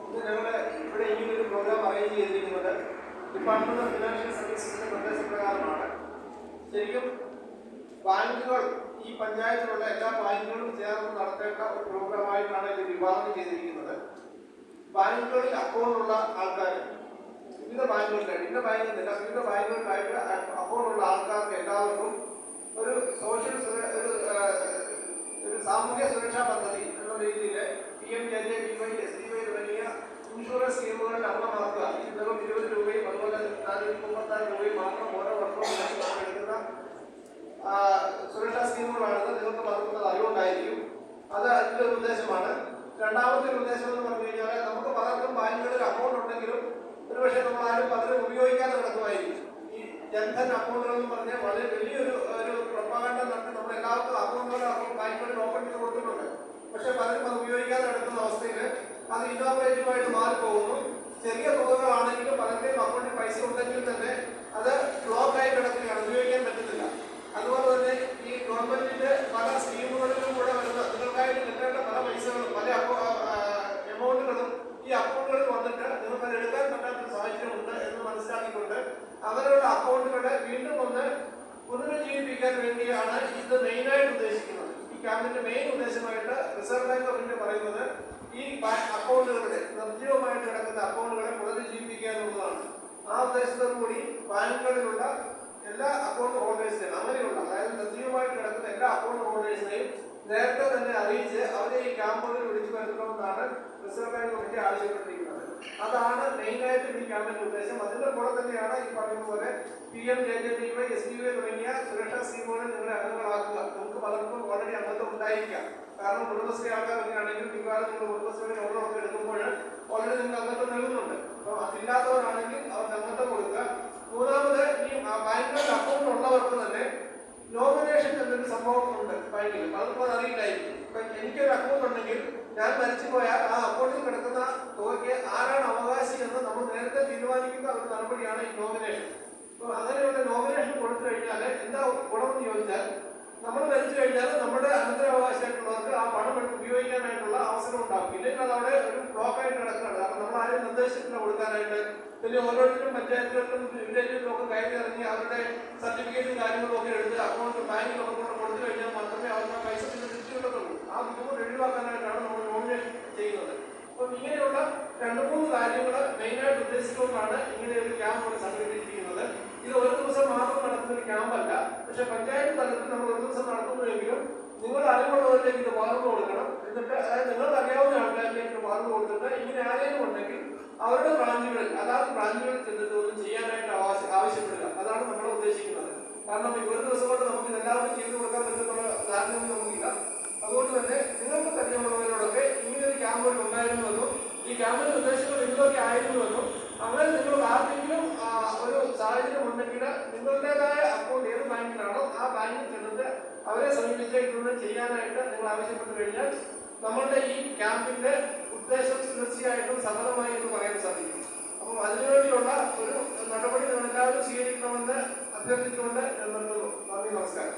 ഇന്ന് ഞങ്ങൾ ഇവിടെ ഈ ഒരു പ്രോഗ്രാം അറേഞ്ച് ചെയ്തിരിക്കുന്നത് ഡിപ്പാർട്ട്മെന്റ് ഓഫ് ഫിനാൻഷ്യൽ സർവീസസിന്റെ നിർദ്ദേശപ്രകാരമാണ് ശരിക്കും ബാങ്കുകൾ ഈ പഞ്ചായത്തിലുള്ള എല്ലാ ബാങ്കുകളും ചേർന്ന് നടത്തേണ്ട ഒരു പ്രോഗ്രാമായിട്ടാണ് ഇത് വിഭാവനം ചെയ്തിരിക്കുന്നത്. ബാങ്കുകളിൽ അക്കൗണ്ടുള്ള ആൾക്കാർ വിവിധ ബാങ്കുകളില്ല വിവിധ ബാങ്കുകളിലായിട്ട് അക്കൗണ്ടുള്ള ആൾക്കാർക്ക് എല്ലാവർക്കും ഒരു സോഷ്യൽ സുര- ഒരു ആ, ഒരു സാമൂഹ്യ സുരക്ഷാ പദ്ധതി എന്ന രീതിയിൽ P M J J B Y S D Y തുടങ്ങിയ അംഗമാക്കുക ഈ വെറും ഇരുപത് രൂപയും അതുപോലെ നാനൂറ്റി മുപ്പത്താറ് രൂപയും മാത്രം ഓരോ വർഷവും എടുക്കുന്ന സുരക്ഷാ സ്കീമുകളാണെന്ന് നിങ്ങൾക്ക് പലർക്കും അറിവുണ്ടായിരിക്കും അത് അതിന്റെ ഒരു ഉദ്ദേശമാണ്. രണ്ടാമത്തെ ഒരു ഉദ്ദേശം എന്ന് പറഞ്ഞു കഴിഞ്ഞാൽ നമുക്ക് പലർക്കും ബാങ്കുകളിൽ അക്കൗണ്ട് ഉണ്ടെങ്കിലും ഒരുപക്ഷെ നമ്മൾ ആരും പലരും ഉപയോഗിക്കാതെ കിടക്കുമായിരിക്കും. ഈ ജൻധൻ അക്കൗണ്ടുകൾ എന്ന് പറഞ്ഞാൽ വളരെ വലിയൊരു ഒരു പ്രൊപ്പാഗണ്ട നടത്തി നമ്മൾ എല്ലാവർക്കും അക്കൗണ്ടുകൾ ബാങ്കുകളിൽ ഓപ്പൺ ചെയ്ത് കൊടുത്തിട്ടുണ്ട്. പക്ഷെ പലരും അത് ഉപയോഗിക്കാതെ കിടക്കുന്ന അവസ്ഥയിൽ അത് ഇന്നോവേറ്റീവായിട്ട് മാറിപ്പോകുന്നു. ചെറിയ തുകകളാണെങ്കിലും പലരുടെയും അക്കൗണ്ടിൽ പൈസ ഉണ്ടെങ്കിൽ തന്നെ അത് ബ്ലോക്ക് ആയി കിടക്കുകയാണ് ഉപയോഗിക്കാൻ പറ്റുന്നില്ല അതുപോലെ തന്നെ ഈ ഗവൺമെന്റിന്റെ പല സ്കീമുകളിലും കൂടെ വരുന്ന നിങ്ങൾക്കായിട്ട് കിട്ടേണ്ട പല പൈസകളും പല എമൗണ്ടുകളും ഈ അക്കൗണ്ടുകളിൽ വന്നിട്ട് നിങ്ങൾക്ക് അത് എടുക്കാൻ പറ്റാത്ത ഒരു സാഹചര്യമുണ്ട് എന്ന് മനസ്സിലാക്കിക്കൊണ്ട് അവരുടെ അക്കൗണ്ടുകളെ വീണ്ടും ഒന്ന് പുനരുജ്ജീവിപ്പിക്കാൻ വേണ്ടിയാണ് ഇത് മെയിനായിട്ട് ഉദ്ദേശിക്കുന്നത്. ഈ ക്യാമ്പിന്റെ മെയിൻ ഉദ്ദേശമായിട്ട് റിസർവ് ബാങ്ക് ഓഫ് ഇന്ത്യ പറയുന്നത് ഈ ബാ- അക്കൗണ്ടുകളുടെ നിർജീവമായിട്ട് കിടക്കുന്ന അക്കൗണ്ടുകളെ പുനരുജ്ജീവിപ്പിക്കുക എന്നുള്ളതാണ്. ആ ഉദ്ദേശത്തോടു കൂടി ബാങ്കുകളിലുള്ള എല്ലാ അക്കൗണ്ട് ഹോൾഡേഴ്സിനെയും അങ്ങനെയുള്ള അതായത് നിർജീവമായിട്ട് കിടക്കുന്ന എല്ലാ അക്കൗണ്ട് ഹോൾഡേഴ്സിനെയും നേരത്തെ തന്നെ അറിയിച്ച് അവരെ ഈ ക്യാമ്പുകളിൽ വിളിച്ചു വരുത്തണമെന്നാണ് റിസർവ് ബാങ്ക് കമ്മിറ്റി ആവശ്യപ്പെട്ടിരിക്കുന്നത്. അതാണ് മെയിനായിട്ട് ഈ ക്യാമ്പിന്റെ ഉദ്ദേശം. അതിന്റെ കൂടെ തന്നെയാണ് ഈ പറയുന്ന പോലെ P M J J D Y S D Y തുടങ്ങിയ സുരക്ഷാ സ്കീമുകളിൽ നിങ്ങളെ അംഗങ്ങളാക്കുക നമുക്ക് പലർക്കും ഓൾറെഡി അംഗത്വം ഉണ്ടായിരിക്കാം കാരണം കുടുംബശ്രീ ആൾക്കാർ ആണെങ്കിൽ മിക്കവാറും നിങ്ങൾ കുടുംബശ്രീയുടെ ഒക്കെ എടുക്കുമ്പോൾ ഓൾറെഡി നിങ്ങൾ അംഗത്വം നൽകുന്നുണ്ട് അപ്പോൾ അതില്ലാത്തവരാണെങ്കിൽ അവർക്ക് അംഗത്വം കൊടുക്കുക. മൂന്നാമത് ഈ ബാങ്കുകളിൽ അക്കൗണ്ട് ഉള്ളവർക്ക് തന്നെ നോമിനേഷൻ എന്നൊരു സംഭവം ഉണ്ട് ബാങ്കിൽ. പലർക്കും അത് അറിയില്ലായിരിക്കും. ഇപ്പം എനിക്കൊരു അക്കൗണ്ട് ഉണ്ടെങ്കിൽ ഞാൻ മരിച്ചു പോയാൽ ആ അക്കൗണ്ടിൽ കിടക്കുന്ന തുകയ്ക്ക് ആരാണ് അവകാശി എന്ന് നമ്മൾ നേരത്തെ തീരുമാനിക്കുന്ന ഒരു നടപടിയാണ് ഈ നോമിനേഷൻ അപ്പോൾ അങ്ങനെയുള്ള നോമിനേഷൻ കൊടുത്തു കഴിഞ്ഞാൽ എന്താ ഗുണമെന്ന് ചോദിച്ചാൽ നമ്മൾ മരിച്ചു കഴിഞ്ഞാൽ നമ്മുടെ അനന്തരാവകാശമായിട്ടുള്ളവർക്ക് ആ പണം ഉപയോഗിക്കാനായിട്ടുള്ള അവസരം ഉണ്ടാകും ഇല്ലെങ്കിൽ അത് അവിടെ ഒരു ബ്ലോക്ക് ആയിട്ട് കിടക്കുകയാണ്. കാരണം നമ്മൾ ആരും നിർദ്ദേശത്തിന് കൊടുക്കാനായിട്ട്. പിന്നെ ഓരോരുത്തരും പഞ്ചായത്തുകളിലും വില്ലേജിലും ഒക്കെ കയറി ഇറങ്ങി അവരുടെ സർട്ടിഫിക്കറ്റും കാര്യങ്ങളും ഒക്കെ എടുത്ത് അക്കൗണ്ട് ബാങ്കിലൊക്കെ കൊടുത്തു കഴിഞ്ഞാൽ മാത്രമേ അവർക്ക് ആ പൈസ തിരിച്ചു കിട്ടത്തുള്ളൂ ആ ബുദ്ധിമുട്ട് ഒഴിവാക്കാനായിട്ടാണ് നമ്മൾ നോമിനേഷൻ ചെയ്യുന്നത് അപ്പം ഇങ്ങനെയുള്ള രണ്ട് മൂന്ന് കാര്യങ്ങൾ മെയിനായിട്ട് ഉദ്ദേശിച്ചുകൊണ്ടാണ് ഇങ്ങനെ ഒരു ക്യാമ്പ് ഇവിടെ സംഘടിപ്പിച്ചിരിക്കുന്നത് ഇത് ഒരു ദിവസം മാത്രം നടത്തുന്ന ഒരു ക്യാമ്പല്ല പക്ഷെ പഞ്ചായത്ത് തലത്തിൽ നമ്മൾ ഒരു ദിവസം നടത്തുന്നുവെങ്കിലും നിങ്ങൾ അറിവുള്ളവരിലേക്ക് ഇത് പകർന്നു കൊടുക്കണം. എന്നിട്ട് അതായത് നിങ്ങൾക്ക് അറിയാവുന്ന ആൾക്കാരിലേക്ക് ഇത് പകർന്നു കൊടുത്തിട്ട് ഇങ്ങനെ ആരെങ്കിലും ഉണ്ടെങ്കിൽ അവരുടെ ബ്രാഞ്ചുകളിൽ അതാത് ബ്രാഞ്ചുകളിൽ ചെന്നിട്ട് ഒന്നും ചെയ്യാനായിട്ട് ആവശ്യം ആവശ്യപ്പെടുക അതാണ് നമ്മൾ ഉദ്ദേശിക്കുന്നത്. കാരണം ഒരു ദിവസം കൊണ്ട് നമുക്ക് എല്ലാവർക്കും ചെയ്തു കൊടുക്കാൻ പറ്റുന്നുള്ള ധാരണയൊന്നും നമുക്കില്ല. അതുകൊണ്ട് തന്നെ നിങ്ങൾക്ക് പരിചയമുള്ളവരോടൊക്കെ ഇങ്ങനെ ഒരു ക്യാമ്പുകൾ ഉണ്ടായിരുന്നുവെന്നും ഈ ക്യാമ്പിന്റെ ഉദ്ദേശങ്ങൾ എന്തൊക്കെ ആയിരുന്നുവെന്നും അങ്ങനെ നിങ്ങൾ ആർക്കെങ്കിലും ആ, ഒരു സാഹചര്യം ഉണ്ടെങ്കിൽ നിങ്ങളുടേതായ അക്കൗണ്ട് ഏത് ബാങ്കിലാണോ ആ ബാങ്കിൽ ചെന്നിട്ട് അവരെ സമീപിച്ച് ഇതൊന്നും ചെയ്യാനായിട്ട് നിങ്ങൾ ആവശ്യപ്പെട്ടു കഴിഞ്ഞാൽ നമ്മളുടെ ഈ ക്യാമ്പിന്റെ ഉദ്ദേശം തീർച്ചയായിട്ടും സഫലമായി എന്ന് പറയാൻ സാധിക്കും. അപ്പം അതിനുവേണ്ടിയുള്ള ഒരു നടപടി നിങ്ങൾ എല്ലാവരും സ്വീകരിക്കണമെന്ന് അഭ്യർത്ഥിച്ചുകൊണ്ട് നിർത്തുന്നു. നന്ദി നമസ്കാരം.